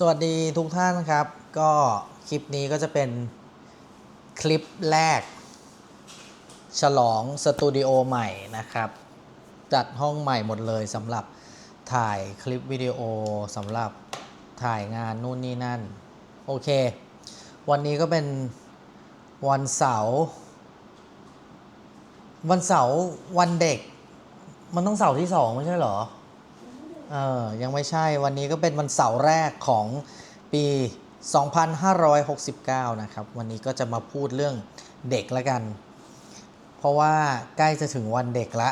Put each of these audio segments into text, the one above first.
สวัสดีทุกท่านครับ ก็คลิปนี้ก็จะเป็นคลิปแรก ฉลองสตูดิโอใหม่นะครับ จัดห้องใหม่หมดเลยสำหรับถ่ายคลิปวิดีโอสำหรับถ่ายงานนู่นนี่นั่น โอเค วันนี้ก็เป็นวันเสาร์วันเสาร์วันเด็ก มันต้องเสาร์ที่สองไม่ใช่เหรอ เออยังไม่ใช่วันนี้ก็เป็นวันเสาร์แรกของปี 2569 นะครับ วันนี้ก็จะมาพูดเรื่องเด็กละกัน เพราะว่าใกล้จะถึงวันเด็กละ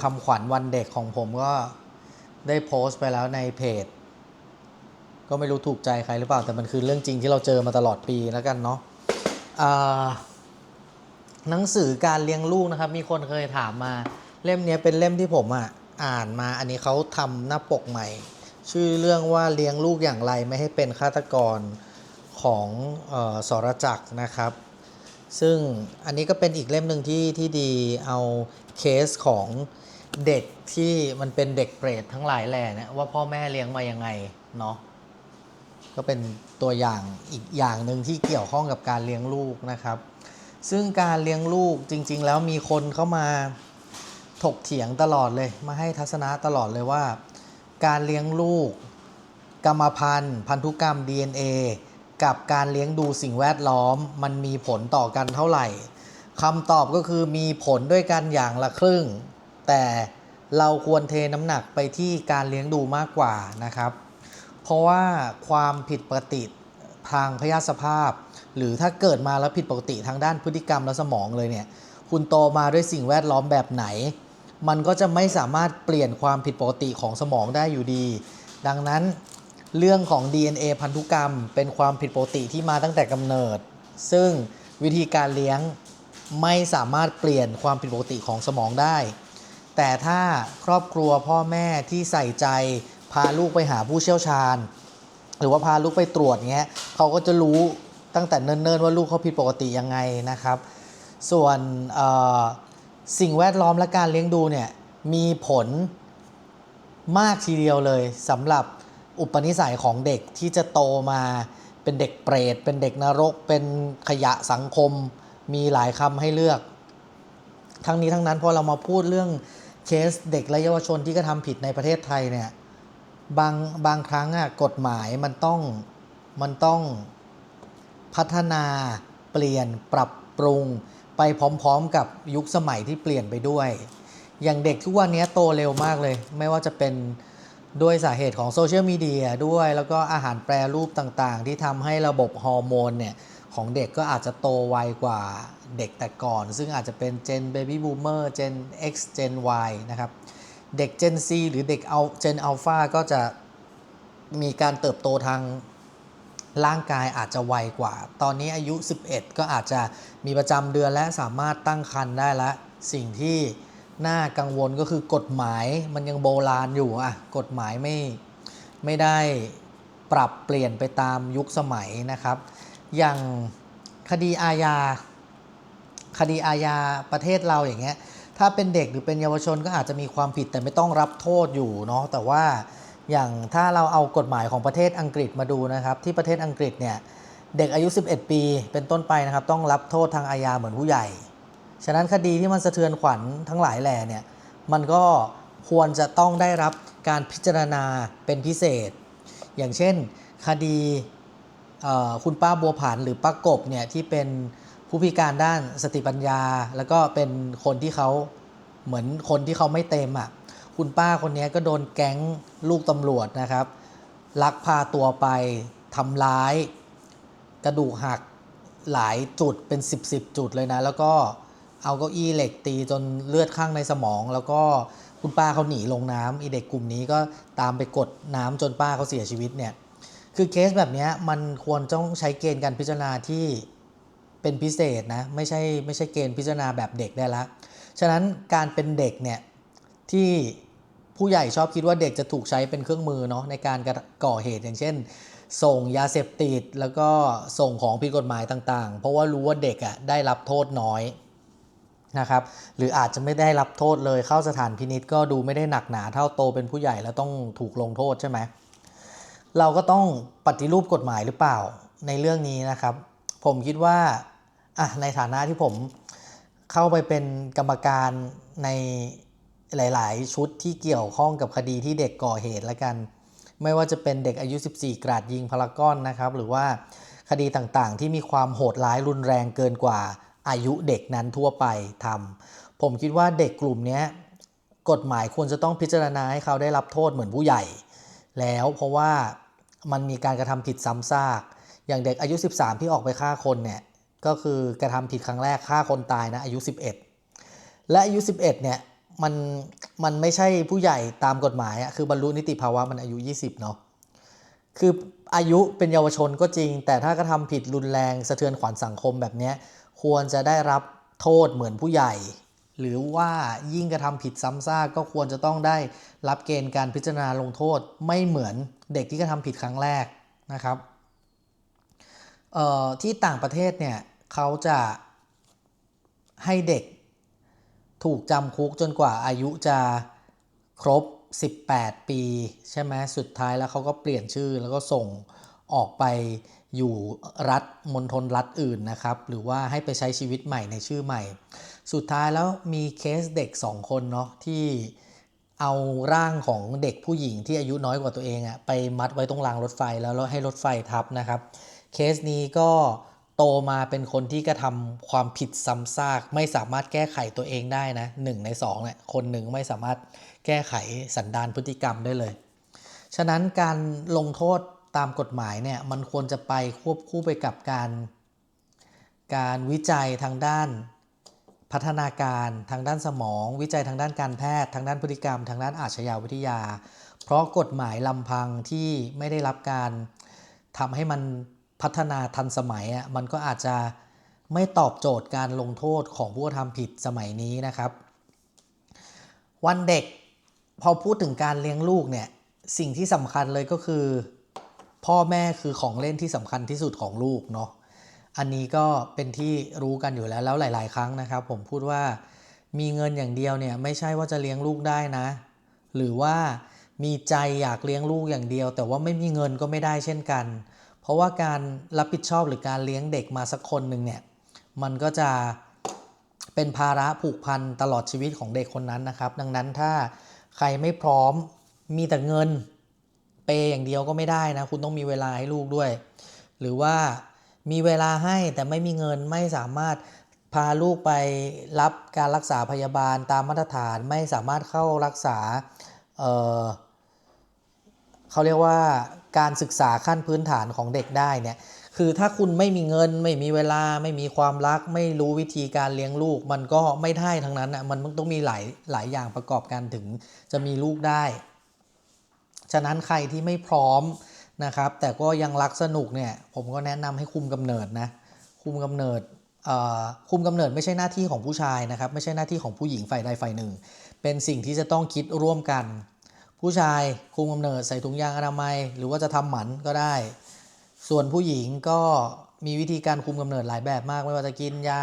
คำขวัญวันเด็กของผมก็ได้โพสต์ไปแล้วในเพจ ก็ไม่รู้ถูกใจใครหรือเปล่า แต่มันคือเรื่องจริงที่เราเจอมาตลอดปีแล้วกันเนาะหนังสือการเลี้ยงลูกนะครับ มีคนเคยถามมาเล่มนี้เป็นเล่มที่ผมอะ อ่านมาอันนี้เขาทำหน้าปกใหม่ ชื่อเรื่องว่าเลี้ยงลูกอย่างไรไม่ให้เป็นฆาตกรของออสรจักรนะครับ ซึ่งอันนี้ก็เป็นอีกเล่มหนึ่งที่ที่ดีเอาเคสของเด็กที่มันเป็นเด็กเปรตทั้งหลายแหล่นี่ว่าพ่อแม่เลี้ยงมายังไงเนาะก็เป็นตัวอย่างอีกอย่างหนึ่งที่เกี่ยวข้องกับการเลี้ยงลูกนะครับ ซึ่งการเลี้ยงลูกจริง ๆ แล้วมีคนเข้ามา กเถียงตลอดเลย มาให้ทัศนะตลอดเลยว่า การเลี้ยงลูก กรรมพันธุ์ พันธุกรรม DNA กับการเลี้ยงดูสิ่งแวดล้อม มันมีผลต่อกันเท่าไหร่คำตอบก็คือมีผลด้วยกันอย่างละครึ่ง แต่เราควรเทน้ำหนักไปที่การเลี้ยงดูมากกว่านะครับ เพราะว่าความผิดปกติทางพยาธิสภาพ หรือถ้าเกิดมาแล้วผิดปกติทางด้านพฤติกรรมและสมองเลยเนี่ย คุณโตมาด้วยสิ่งแวดล้อมแบบไหน มันก็จะไม่สามารถเปลี่ยนความผิดปกติของสมองได้อยู่ดี ดังนั้นเรื่องของ DNA พันธุกรรม เป็นความผิดปกติที่มาตั้งแต่กำเนิด ซึ่งวิธีการเลี้ยงไม่สามารถเปลี่ยนความผิดปกติของสมองได้ แต่ถ้าครอบครัวพ่อแม่ที่ใส่ใจพาลูกไปหาผู้เชี่ยวชาญ หรือว่าพาลูกไปตรวจเงี้ยเขาก็จะรู้ตั้งแต่เนิ่นๆ ว่าลูกเขาผิดปกติยังไงนะครับ ส่วน สิ่งแวดล้อมและการเลี้ยงดูเนี่ยมีผลมากทีเดียวเลยสำหรับอุปนิสัยของเด็กที่จะโตมาเป็นเด็กเปรต เป็นเด็กนรก เป็นขยะสังคม มีหลายคำให้เลือก ทั้งนี้ทั้งนั้นพอเรามาพูดเรื่องเคสเด็กและเยาวชนที่กระทำผิดในประเทศไทยเนี่ยบางบางครั้งอะกฎหมายมันต้องมันต้องพัฒนาเปลี่ยนปรับปรุง ไปพร้อมๆกับยุคสมัยที่เปลี่ยนไปด้วย อย่างเด็กทุกวันนี้โตเร็วมากเลย ไม่ว่าจะเป็นด้วยสาเหตุของโซเชียลมีเดียด้วย แล้วก็อาหารแปรรูปต่างๆ ที่ทำให้ระบบฮอร์โมนเนี่ยของเด็กก็อาจจะโตไวกว่าเด็กแต่ก่อน ซึ่งอาจจะเป็น Gen Baby Boomer Gen X Gen Y นะครับ เด็ก Gen Z หรือเด็กเอา Gen Alpha ก็จะมีการเติบโตทาง ร่างกายอาจจะไวกว่า ตอนนี้อายุ 11 ก็อาจจะมีประจำเดือนและสามารถตั้งครรภ์ได้แล้วสิ่งที่น่ากังวลก็คือกฎหมายมันยังโบราณอยู่อะกฎหมายไม่ไม่ได้ปรับเปลี่ยนไปตามยุคสมัยนะครับ อย่างคดีอาญาคดีอาญาประเทศเราอย่างเงี้ยถ้าเป็นเด็กหรือเป็นเยาวชนก็อาจจะมีความผิดแต่ไม่ต้องรับโทษอยู่เนาะแต่ว่า อย่างถ้าเราเอากฎหมายของประเทศอังกฤษมาดูนะครับ ที่ประเทศอังกฤษเนี่ยเด็กอายุ 11 ปี เป็นต้นไปนะครับ ต้องรับโทษทางอาญาเหมือนผู้ใหญ่ ฉะนั้นคดีที่มันสะเทือนขวัญทั้งหลายแหล่เนี่ยมันก็ควรจะต้องได้รับการพิจารณาเป็นพิเศษ อย่างเช่นคดีคุณป้าบัวผันหรือป้ากบเนี่ยที่เป็นผู้พิการด้านสติปัญญา แล้วก็เป็นคนที่เขาเหมือนคนที่เขาไม่เต็มอะ คุณป้าคนนี้ก็โดนแก๊งลูกตำรวจนะครับ ลักพาตัวไปทำร้าย กระดูกหักหลายจุดเป็น 10บสจุดเลยนะ แล้วก็เอาเก้าอี้เหล็กตีจนเลือดข้างในสมอง แล้วก็คุณป้าเขาหนีลงน้ำอีเด็กกลุ่มนี้ก็ตามไปกดน้ำจนป้าเขาเสียชีวิตเนี่ยคือเคสแบบนี้มันควรต้องใช้เกณฑ์การพิจารณาที่เป็นพิเศษนะไม่ใช่ไม่ใช่เกณฑ์พิจารณาแบบเด็กได้ละ ฉะนั้นการเป็นเด็กเนี่ยที่ ผู้ใหญ่ชอบคิดว่าเด็กจะถูกใช้เป็นเครื่องมือเนาะในการก่อเหตุอย่างเช่น ส่งยาเสพติดแล้วก็ส่งของผิดกฎหมายต่างๆ เพราะว่ารู้ว่าเด็กอะได้รับโทษน้อยนะครับหรืออาจจะไม่ได้รับโทษเลยเข้าสถานพินิษก็ดูไม่ได้หนักหนาเท่าโตเป็นผู้ใหญ่แล้วต้องถูกลงโทษใช่ไหมเราก็ต้องปฏิรูปกฎหมายหรือเปล่าในเรื่องนี้นะครับ ผมคิดว่าอะในฐานะที่ผมเข้าไปเป็นกรรมการใน หลาย ๆ ชุดที่เกี่ยวข้องกับคดีที่เด็กก่อเหตุแล้วกัน ไม่ว่าจะเป็นเด็กอายุ 14 กราดยิงพารากอนนะครับ หรือว่าคดีต่างๆ ที่มีความโหดร้ายรุนแรงเกินกว่าอายุเด็กนั้นทั่วไปทำผมคิดว่าเด็กกลุ่มนี้กฎหมายควรจะต้องพิจารณาให้เขาได้รับโทษเหมือนผู้ใหญ่ แล้วเพราะว่ามันมีการกระทำผิดซ้ำซาก อย่างเด็กอายุ 13 ที่ออกไปฆ่าคนเนี่ยก็คือกระทำผิดครั้งแรกฆ่าคนตายนะอายุ 11 และอายุ 11 เนี่ย มันมันไม่ใช่ผู้ใหญ่ตามกฎหมายอะคือบรรลุนิติภาวะมันอายุ 20 เนาะคืออายุเป็นเยาวชนก็จริง แต่ถ้ากระทำผิดรุนแรงสะเทือนขวัญสังคมแบบเนี้ยควรจะได้รับโทษเหมือนผู้ใหญ่ หรือว่ายิ่งกระทำผิดซ้ำซากก็ควรจะต้องได้รับเกณฑ์การพิจารณาลงโทษไม่เหมือนเด็กที่กระทำผิดครั้งแรกนะครับเอ่อที่ต่างประเทศเนี่ยเขาจะให้เด็ก ถูกจำคุกจนกว่าอายุจะครบ 18 ปี ใช่ไหมสุดท้ายแล้วเขาก็เปลี่ยนชื่อแล้วก็ส่งออกไปอยู่รัฐมณฑลรัฐอื่นนะครับ หรือว่าให้ไปใช้ชีวิตใหม่ในชื่อใหม่ สุดท้ายแล้วมีเคสเด็ก 2 คนเนาะที่เอาร่างของเด็กผู้หญิงที่อายุน้อยกว่าตัวเองอะไปมัดไว้ตรงรางรถไฟแล้วแล้วให้รถไฟทับนะครับ เคสนี้ก็ โตมาเป็นคนที่กระทำความผิดซ้ำซาก ไม่สามารถแก้ไขตัวเองได้นะหนึ่งในสองเนี่ยคนหนึ่งไม่สามารถแก้ไขสันดานพฤติกรรมได้เลย ฉะนั้นการลงโทษตามกฎหมายเนี่ยมันควรจะไปควบคู่ไปกับการ การวิจัยทางด้านพัฒนาการทางด้านสมอง วิจัยทางด้านการแพทย์ ทางด้านพฤติกรรม ทางด้านอาชญาวิทยา เพราะกฎหมายลำพังที่ไม่ได้รับการทำให้มัน พัฒนาทันสมัยอะมันก็อาจจะไม่ตอบโจทย์การลงโทษของผู้ทำผิดสมัยนี้นะครับ วันเด็กพอพูดถึงการเลี้ยงลูกเนี่ยสิ่งที่สำคัญเลยก็คือ พ่อแม่คือของเล่นที่สำคัญที่สุดของลูกเนาะอันนี้ก็เป็นที่รู้กันอยู่แล้วแล้วหลาย ๆ ครั้งนะครับ ผมพูดว่ามีเงินอย่างเดียวเนี่ยไม่ใช่ว่าจะเลี้ยงลูกได้นะ หรือว่ามีใจอยากเลี้ยงลูกอย่างเดียว แต่ว่าไม่มีเงินก็ไม่ได้เช่นกัน เพราะว่าการรับผิดชอบหรือการเลี้ยงเด็กมาสักคนหนึ่งเนี่ยมันก็จะเป็นภาระผูกพันตลอดชีวิตของเด็กคนนั้นนะครับ ดังนั้นถ้าใครไม่พร้อมมีแต่เงินเปย์อย่างเดียวก็ไม่ได้นะ คุณต้องมีเวลาให้ลูกด้วย หรือว่ามีเวลาให้แต่ไม่มีเงินไม่สามารถพาลูกไปรับการรักษาพยาบาลตามมาตรฐานไม่สามารถเข้ารักษาเเขาเรียกว่า การศึกษาขั้นพื้นฐานของเด็กได้เนี่ยคือถ้าคุณไม่มีเงินไม่มีเวลาไม่มีความรัก ไม่รู้วิธีการเลี้ยงลูก มันก็ไม่ได้ทั้งนั้นอะมันต้องมีหลายหลายอย่างประกอบกันถึงจะมีลูกได้ ฉะนั้นใครที่ไม่พร้อมนะครับ แต่ก็ยังรักสนุกเนี่ย ผมก็แนะนำให้คุมกำเนิดนะคุมกำเนิดคุมกำเนิดไม่ใช่หน้าที่ของผู้ชายนะครับ ไม่ใช่หน้าที่ของผู้หญิงฝ่ายใดฝ่ายหนึ่ง เป็นสิ่งที่จะต้องคิดร่วมกัน ผู้ชายคุมกำเนิดใส่ถุงยางอนามัย หรือว่าจะทำหมันก็ได้ ส่วนผู้หญิงก็มีวิธีการคุมกำเนิดหลายแบบมาก ไม่ว่าจะกินยา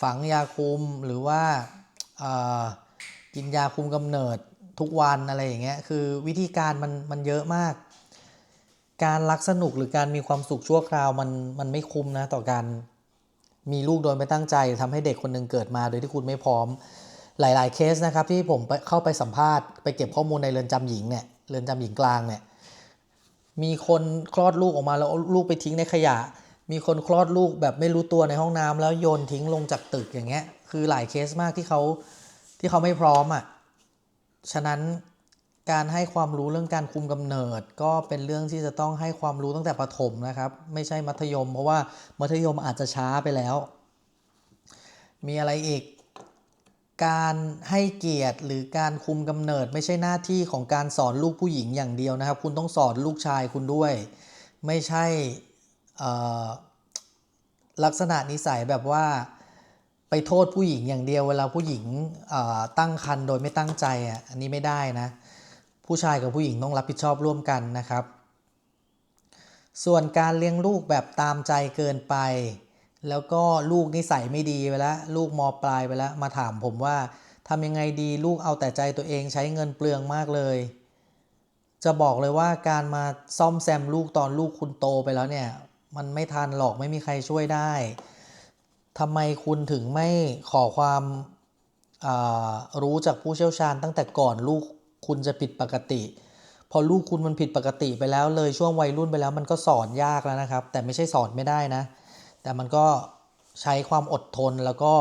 ฝังยาคุมหรือว่ากินยาคุมกำเนิดทุกวันอะไรอย่างเงี้ยคือวิธีการมันมันเยอะมาก การรักสนุกหรือการมีความสุขชั่วคราวมันมันไม่คุ้มนะต่อการมีลูกโดยไม่ตั้งใจทำให้เด็กคนหนึ่งเกิดมาโดยที่คุณไม่พร้อม หลาย ๆ เคสนะครับที่ผมไปเข้าไปสัมภาษณ์ไปเก็บข้อมูลในเรือนจำหญิงเนี่ยเรือนจำหญิงกลางเนี่ยมีคนคลอดลูกออกมาแล้วลูกไปทิ้งในขยะ มีคนคลอดลูกแบบไม่รู้ตัวในห้องน้ำแล้วโยนทิ้งลงจากตึกอย่างเงี้ยคือหลายเคสมากที่เขาที่เขาไม่พร้อมอะฉะนั้นการให้ความรู้เรื่องการคุมกำเนิด ก็เป็นเรื่องที่จะต้องให้ความรู้ตั้งแต่ประถมนะครับ ไม่ใช่มัธยม เพราะว่ามัธยมอาจจะช้าไปแล้ว มีอะไรอีก การให้เกียรติหรือการคุมกำเนิด ไม่ใช่หน้าที่ของการสอนลูกผู้หญิงอย่างเดียวนะครับ คุณต้องสอนลูกชายคุณด้วย ไม่ใช่ลักษณะนิสัยแบบว่าไปโทษผู้หญิงอย่างเดียวเวลาผู้หญิงตั้งครรภ์โดยไม่ตั้งใจอะอันนี้ไม่ได้นะ ผู้ชายกับผู้หญิงต้องรับผิดชอบร่วมกันนะครับ ส่วนการเลี้ยงลูกแบบตามใจเกินไป แล้วก็ลูกนิสัยไม่ดีไปแล้วลูกมปลายไปแล้วมาถามผมว่าทำยังไงดีลูกเอาแต่ใจตัวเองใช้เงินเปลืองมากเลย จะบอกเลยว่าการมาซ่อมแซมลูกตอนลูกคุณโตไปแล้วเนี่ย มันไม่ทันหรอกไม่มีใครช่วยได้ทำไมคุณถึงไม่ขอความอ่ารู้จากผู้เชี่ยวชาญตั้งแต่ก่อนลูกคุณจะผิดปกติ พอลูกคุณมันผิดปกติไปแล้วเลยช่วงวัยรุ่นไปแล้วมันก็สอนยากแล้วนะครับ แต่ไม่ใช่สอนไม่ได้นะ แต่มันก็ใช้ความอดทนแล้วก็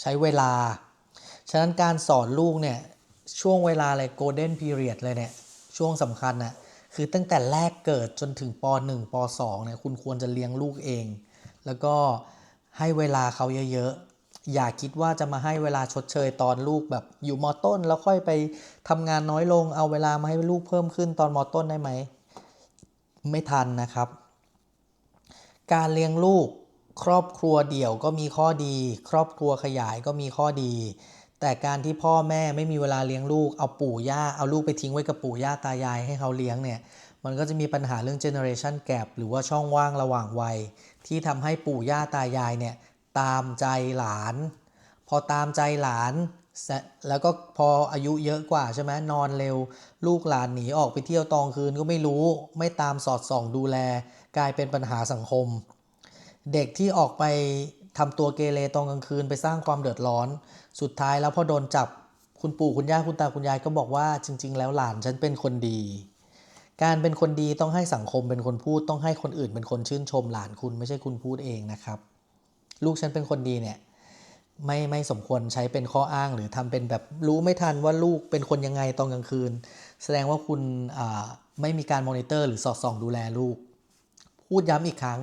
ใช้เวลา ฉะนั้นการสอนลูกเนี่ยช่วงเวลาเลย golden period เลยเนี่ยช่วงสำคัญนะคือตั้งแต่แรกเกิดจนถึงป .1 ป .2 เนี่ยคุณควรจะเลี้ยงลูกเอง แล้วก็ให้เวลาเขาเยอะๆ อย่าคิดว่าจะมาให้เวลาชดเชยตอนลูกแบบอยู่มต้น แล้วค่อยไปทำงานน้อยลงเอาเวลามาให้ลูกเพิ่มขึ้นตอนมต้นได้ไหม ไม่ทันนะครับ การเลี้ยงลูกครอบครัวเดี่ยวก็มีข้อดี ครอบครัวขยายก็มีข้อดี แต่การที่พ่อแม่ไม่มีเวลาเลี้ยงลูก เอาปู่ย่าเอาลูกไปทิ้งไว้กับปู่ย่าตายายให้เขาเลี้ยงเนี่ยมันก็จะมีปัญหาเรื่อง generation gap หรือว่าช่องว่างระหว่างวัย ที่ทำให้ปู่ย่าตายายเนี่ยตามใจหลาน พอตามใจหลาน แล้วก็พออายุเยอะกว่าใช่ไหมนอนเร็ว ลูกหลานหนีออกไปเที่ยวตอนคืนก็ไม่รู้ ไม่ตามสอดส่องดูแล กลายเป็นปัญหาสังคม เด็กที่ออกไปทำตัวเกเรตอนกลางคืนไปสร้างความเดือดร้อน สุดท้ายแล้วพอโดนจับคุณปู่คุณย่าคุณตาคุณยายก็บอกว่าจริง ๆ แล้วหลานฉันเป็นคนดี การเป็นคนดีต้องให้สังคมเป็นคนพูดต้องให้คนอื่นเป็นคนชื่นชมหลานคุณไม่ใช่คุณพูดเองนะครับ ลูกฉันเป็นคนดีเนี่ยไม่ไม่สมควรใช้เป็นข้ออ้างหรือทำเป็นแบบรู้ไม่ทันว่าลูกเป็นคนยังไงตอนกลางคืน แสดงว่าคุณไม่มีการมอนิเตอร์หรือสอดส่องดูแลลูก พูดย้ำอีกครั้ง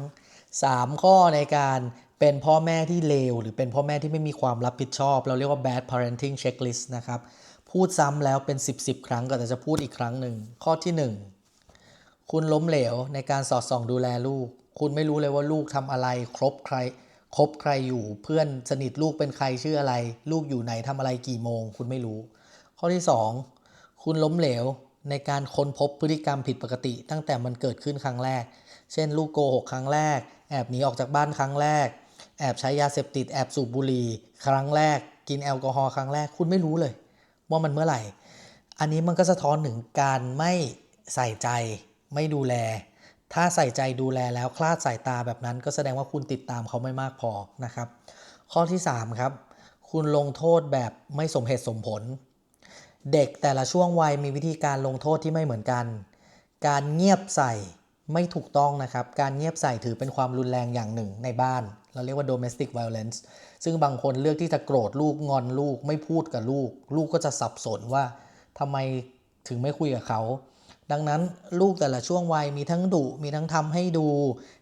3 ข้อในการเป็นพ่อแม่ที่เลว หรือเป็นพ่อแม่ที่ไม่มีความรับผิดชอบ เราเรียกว่า bad parenting checklist นะครับ พูดซ้ำแล้วเป็น 10 10 ครั้งก็แต่จะพูดอีกครั้งหนึ่ง ข้อที่ 1 คุณล้มเหลวในการสอดส่องดูแลลูก คุณไม่รู้เลยว่าลูกทำอะไร ครบใคร คบใครอยู่ เพื่อนสนิทลูกเป็นใครชื่ออะไร ลูกอยู่ไหนทำอะไรกี่โมง คุณไม่รู้ ข้อที่ 2 คุณล้มเหลวในการค้นพบพฤติกรรมผิดปกติ ตั้งแต่มันเกิดขึ้นครั้งแรก เช่น ลูกโกหกครั้งแรก แอบหนีออกจากบ้านครั้งแรก แอบใช้ยาเสพติด แอบสูบบุหรี่ครั้งแรก กินแอลกอฮอล์ครั้งแรก คุณไม่รู้เลย ว่ามันเมื่อไหร่ อันนี้มันก็สะท้อนถึงการไม่ใส่ใจไม่ดูแล ถ้าใส่ใจดูแลแล้วคลาดสายตาแบบนั้น ก็แสดงว่าคุณติดตามเขาไม่มากพอนะครับ ข้อที่ 3 ครับ คุณลงโทษแบบไม่สมเหตุสมผล เด็กแต่ละช่วงวัยมีวิธีการลงโทษที่ไม่เหมือนกัน การเงียบใส่ ไม่ถูกต้องนะครับ การเงียบใส่ถือเป็นความรุนแรงอย่างหนึ่งในบ้าน เราเรียกว่า domestic violence ซึ่งบางคนเลือกที่จะโกรธลูกงอนลูก ไม่พูดกับลูก ลูกก็จะสับสนว่าทำไมถึงไม่คุยกับเขา ดังนั้นลูกแต่ละช่วงวัยมีทั้งดุมีทั้งทำให้ดู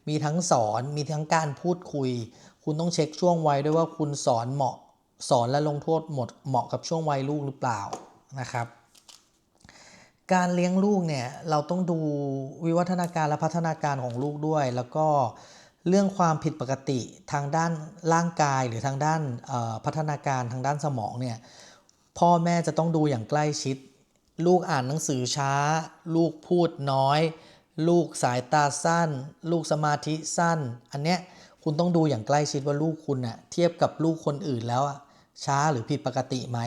มีทั้งสอน มีทั้งการพูดคุย คุณต้องเช็คช่วงวัยด้วยว่าคุณสอนเหมาะ สอนและลงโทษหมดเหมาะกับช่วงวัยลูกหรือเปล่านะครับ การเลี้ยงลูกเนี่ยเราต้องดูวิวัฒนาการและพัฒนาการของลูกด้วย แล้วก็เรื่องความผิดปกติทางด้านร่างกายหรือทางด้านพัฒนาการทางด้านสมองเนี่ยพ่อแม่จะต้องดูอย่างใกล้ชิด ลูกอ่านหนังสือช้า ลูกพูดน้อย ลูกสายตาสั้น ลูกสมาธิสั้น อันเนี้ยคุณต้องดูอย่างใกล้ชิดว่าลูกคุณอะเทียบกับลูกคนอื่นแล้วอะช้าหรือผิดปกติไหม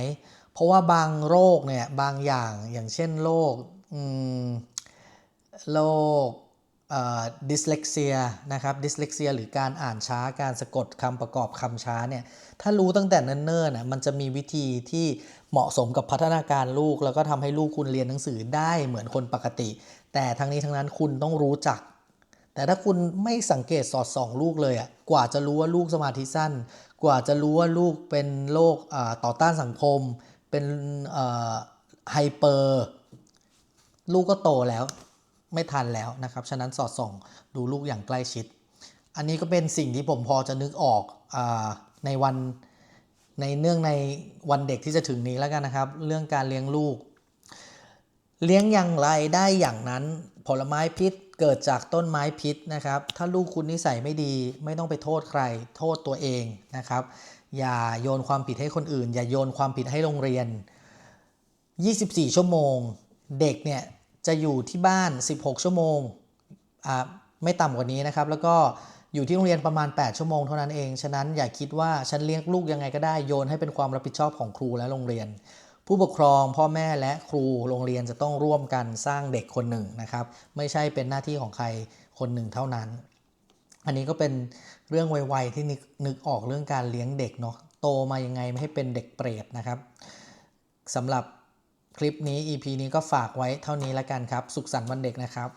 เพราะว่าบางโรคเนี่ยบางอย่างอย่างเช่นโรคโรคดิสเลกเซียนะครับดิสเลกเซียหรือการอ่านช้าการสะกดคำประกอบคำช้าเนี่ยถ้ารู้ตั้งแต่เนิ่นๆน่ะมันจะมีวิธีที่เหมาะสมกับพัฒนาการลูก แล้วก็ทำให้ลูกคุณเรียนหนังสือได้เหมือนคนปกติ แต่ทั้งนี้ทั้งนั้นคุณต้องรู้จัก แต่ถ้าคุณไม่สังเกตสอดส่องลูกเลยอะกว่าจะรู้ว่าลูกสมาธิสั้น กว่าจะรู้ว่าลูกเป็นโรคต่อต้านสังคม เป็นไฮเปอร์ลูกก็โตแล้วไม่ทันแล้วนะครับ ฉะนั้นสอดส่องดูลูกอย่างใกล้ชิด อันนี้ก็เป็นสิ่งที่ผมพอจะนึกออกอในวันในเนื่องในวันเด็กที่จะถึงนี้แล้วกันนะครับ เรื่องการเลี้ยงลูก เลี้ยงอย่างไรได้อย่างนั้น ผลไม้พิษเกิดจากต้นไม้พิษนะครับ ถ้าลูกคุณนิสัยไม่ดี ไม่ต้องไปโทษใคร โทษตัวเองนะครับ อย่าโยนความผิดให้คนอื่น อย่าโยนความผิดให้โรงเรียน 24 ชั่วโมง เด็กเนี่ยจะอยู่ที่บ้าน 16 ชั่วโมงอ่าไม่ต่ำกว่านี้นะครับ แล้วก็อยู่ที่โรงเรียนประมาณ 8 ชั่วโมงเท่านั้นเอง ฉะนั้นอย่าคิดว่าฉันเลี้ยงลูกยังไงก็ได้โยนให้เป็นความรับผิดชอบของครูและโรงเรียน ผู้ปกครองพ่อแม่และครูโรงเรียนจะต้องร่วมกันสร้างเด็กคนหนึ่งนะครับ ไม่ใช่เป็นหน้าที่ของใครคนหนึ่งเท่านั้น อันนี้ก็เป็นเรื่องไวๆที่นึกนึกออกเรื่องการเลี้ยงเด็กเนาะโตมายังไงไม่ให้เป็นเด็กเปรตนะครับสำหรับคลิปนี้ EP นี้ก็ฝากไว้เท่านี้แล้วกันครับ สุขสันต์วันเด็กนะครับ